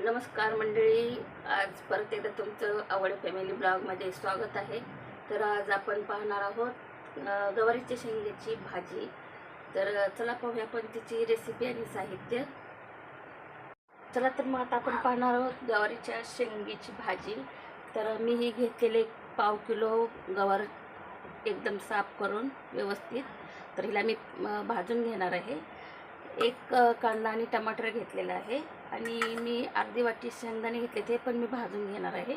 नमस्कार मंडळी. आज परत एकदा तुमचं आवड फॅमिली ब्लॉगमध्ये स्वागत आहे. तर आज आपण पाहणार आहोत गवारीच्या शेंग्याची भाजी. तर चला पाहूया आपण तिची रेसिपी आणि साहित्य. चला तर मग आता आपण पाहणार आहोत गवारीच्या शेंगेची भाजी. तर मी ही घेतलेले एक पाव किलो गवार एकदम साफ करून व्यवस्थित. तर हिला मी भाजून घेणार आहे. एक कांदा आणि टमाटर घेतलेला आहे. आणि मी अर्धी वाटी शेंगदाणे घेतले ते पण मी भाजून घेणार आहे.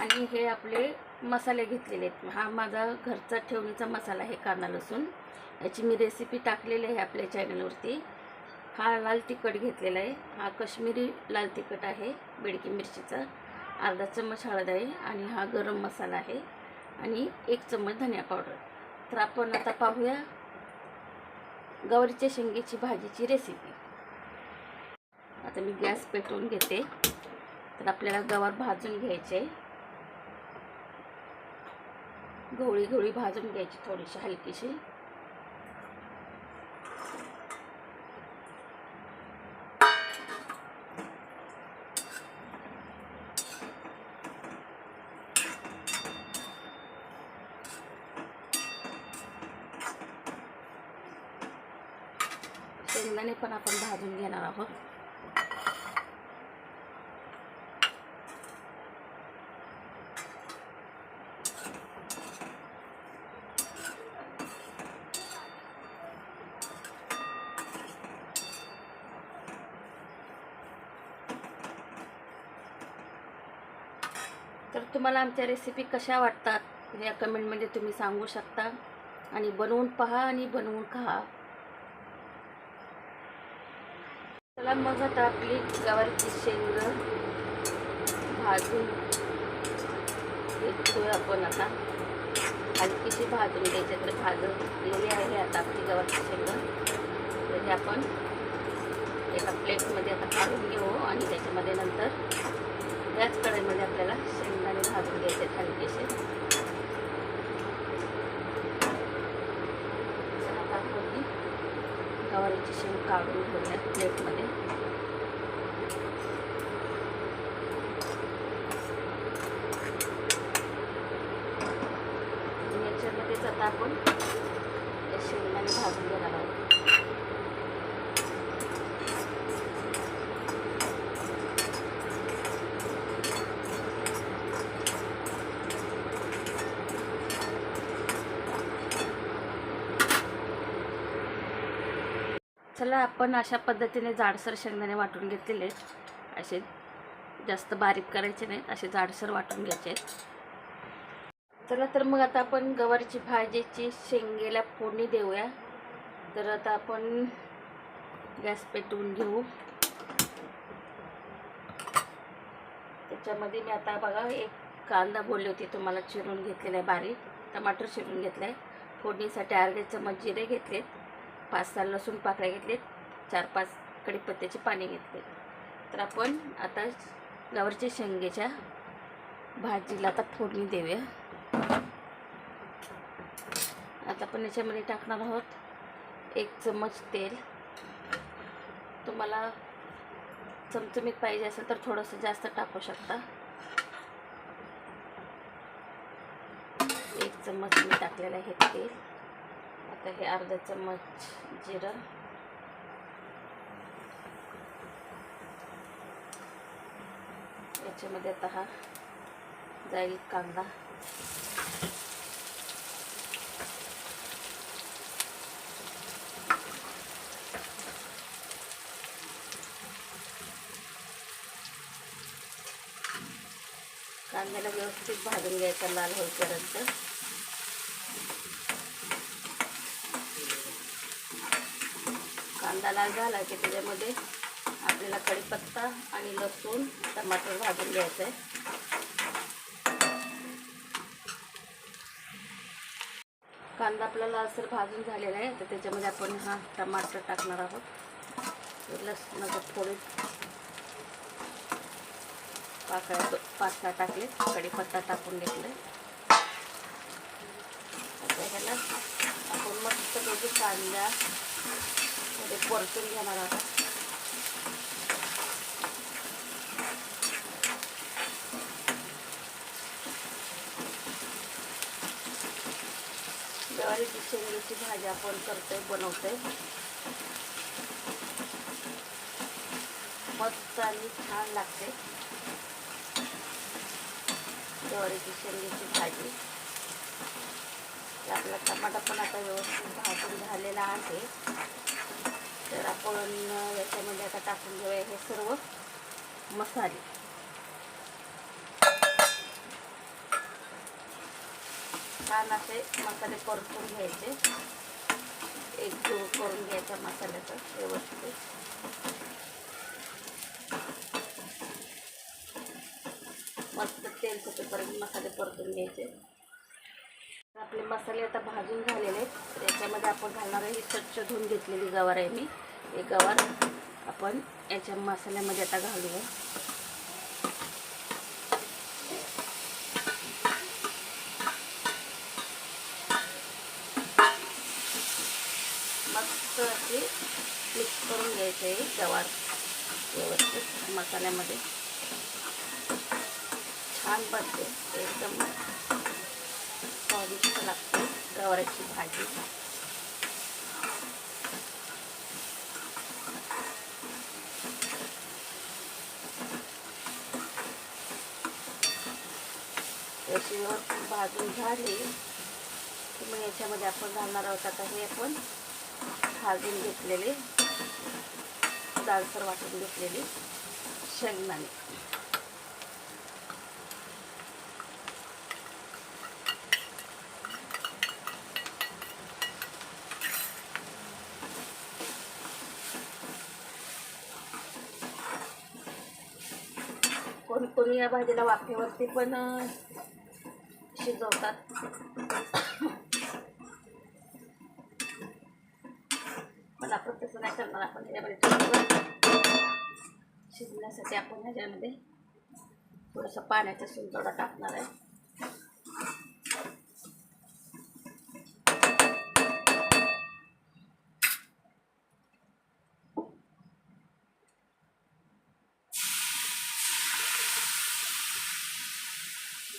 आणि हे आपले मसाले घेतलेले आहेत. हा माझा घरचा ठेवणीचा मसाला आहे कांदा लसूण. याची मी रेसिपी टाकलेली आहे आपल्या चॅनलवरती हा लाल तिखट घेतलेला आहे. हा कश्मीरी लाल तिखट आहे बेडकी मिरचीचा. अर्धा चम्मच हळद आहे आणि हा गरम मसाला आहे. आणि एक चम्मच धनिया पावडर. तर आपण आता पाहूया गवारीच्या शेंगेची भाजीची रेसिपी आता मी गॅस पेटवून घेते. तर आपल्याला गवार भाजून घ्यायचे. गवळी गवळी भाजून घ्यायची थोडीशी हलकीशी. शेंगदाणे पण आपण भाजून घेणार आहोत. तर तुम्हाला आमच्या रेसिपी कशा वाटतात? या कमेंटमध्ये तुम्ही सांगू शकता. आणि बनवून पहा आणि बनवून खा. चला मग आता आपली गवारीची शेंग भाजून घेतोय आपण आता. हलकीशी भाजून घ्यायची तर भाजलेली आहे आता आपली गवारीची शेंग. तर आपण एका प्लेटमध्ये आता काढून घेऊ आणि त्याच्यामध्ये नंतर याच कढईमध्ये आपल्याला शेंगदाणे भाजून घ्यायचे आहेत हलकेसे. आता गवारीची शेंग काढून घेऊया प्लेटमध्ये. याच्यामध्येच आता आपण शेंगदाणे भाजून घेणार आहोत. चला आपण अशा पद्धतीने जाडसर शेंगदाणे वाटून घेतलेले आहेत. असे जास्त बारीक करायचे नाहीत असे जाडसर वाटून घ्यायचे आहेत. चला तर मग आता आपण गवारीची भाजीची शेंगेला फोडणी देऊया. तर आता आपण गॅस पेटवून घेऊ. त्याच्यामध्ये मी आता बघा एक कांदा बोलले होते तुम्हाला चिरून घेतलेला आहे बारीक टमाटर चिरून घेतलं आहे फोडणीसाठी अर्धे चमच जिरे घेतलेत. पाच सहा लसूण पाकळ्या घेतलेत. चार पाच कढीपत्त्याचे पाणी घेतले तर आपण आता गावरच्या शेंगेच्या भाजीला आता फोडणी देऊया. आता आपण याच्यामध्ये टाकणार आहोत एक चमच तेल. तुम्हाला चमचमीत पाहिजे असेल तर थोडंसं जास्त टाकू शकता. एक चम्मच मी टाकलेलं आहे तेल. आता हे अर्धा चम्मच जिरं. याच्यामध्ये आता हा जाईल कांदा. कांद्याला व्यवस्थित भाजून घ्यायचा लाल होईपर्यंत. कांदा लाल झाला की त्याच्यामध्ये आपल्याला कढीपत्ता आणि लसूण टमाटर भाजून घ्यायचं आहे कांदा आपला लालसर भाजून झालेला आहे तर त्याच्यामध्ये आपण हा टमाटर टाकणार आहोत. लसणाचं थोडे पाकळ्या दो- पाच सहा टाकले कढीपत्ता टाकून घेतले. ह्याला आपण मस्त कांदा परतून घेणार आता ज्वारीची शेंगीची भाजी आपण करतोय बनवतोय मस्त आणि छान लागते ज्वारीची शेंगीची भाजी. तर आपला टमाटा पण आता व्यवस्थित भाजून झालेला आहे. तर आपण याच्यामध्ये आता टाकून घेऊया हे सर्व मसाले. छान असे मसाले परतून घ्यायचे. एक जीव करून घ्यायचा मसाल्याचं व्यवस्थित. मस्त तेल सुटेपर्यंत मसाले परतून घ्यायचे. आपले मसाले आता भाजून झालेले आहेत. त्याच्यामध्ये आपण घालणार आहे ही स्वच्छ धुवून घेतलेली गवार आहे मी हे गवार आपण याच्या मसाल्यामध्ये आता घालूया. मस्त असे मिक्स करून घ्यायचे आहे गवार व्यवस्थित मसाल्यामध्ये. छान बनते. एकदम लागते भाजी. अशी भाजून झाली की मग याच्यामध्ये आपण घालणार आहोत आता हे आपण भाजून घेतलेले जाडसर वाटून घेतलेली शेंगदाणे. कोणी कोणी या भाजीला वाफेवरती पण शिजवतात. पण आपण तसं नाही करणार आपण त्याच्यामध्ये शिजण्यासाठी आपण ह्याच्यामध्ये थोडंसं पाण्याचा सुंदोडा टाकणार आहे.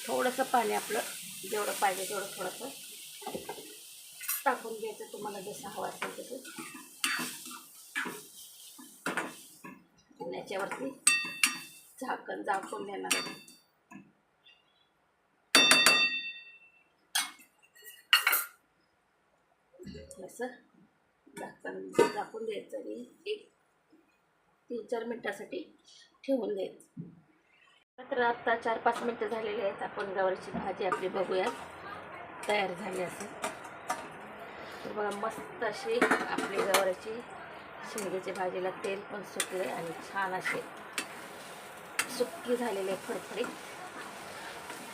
थोडंसं पाणी आपलं जेवढं पाहिजे तेवढं थोडंसं टाकून घ्यायचं तुम्हाला जसं हवं असेल तसं. आणि याच्यावरती झाकण झाकून देणार आहे. असं झाकण झाकून द्यायचं आणि एक तीन चार मिनटासाठी ठेवून द्यायचं. तर आत्ता चार पाच मिनटं झालेली आहेत. आपण गवारीची भाजी आपली बघूया तयार झाली असेल. तर बघा मस्त अशी आपली गवारीची शेंगेची भाजीला तेल पण सुकले आणि छान असे सुक्की झालेले फडफडीत.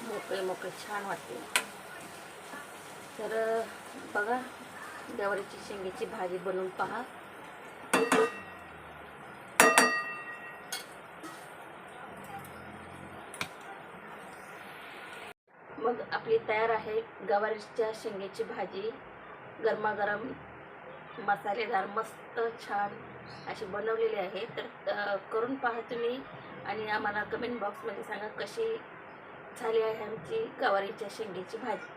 मोकळे मोकळे छान वाटते. तर बघा गवारीची शेंगेची भाजी बनवून पहा. मग आपली तयार आहे गवारीच्या शेंगेची भाजी. गरमागरम मसालेदार मस्त छान अशी बनवलेली आहे. तर करून पहा तुम्ही आणि आम्हाला कमेंट बॉक्समध्ये सांगा कशी झाली आहे आमची गवारीच्या शेंगेची भाजी.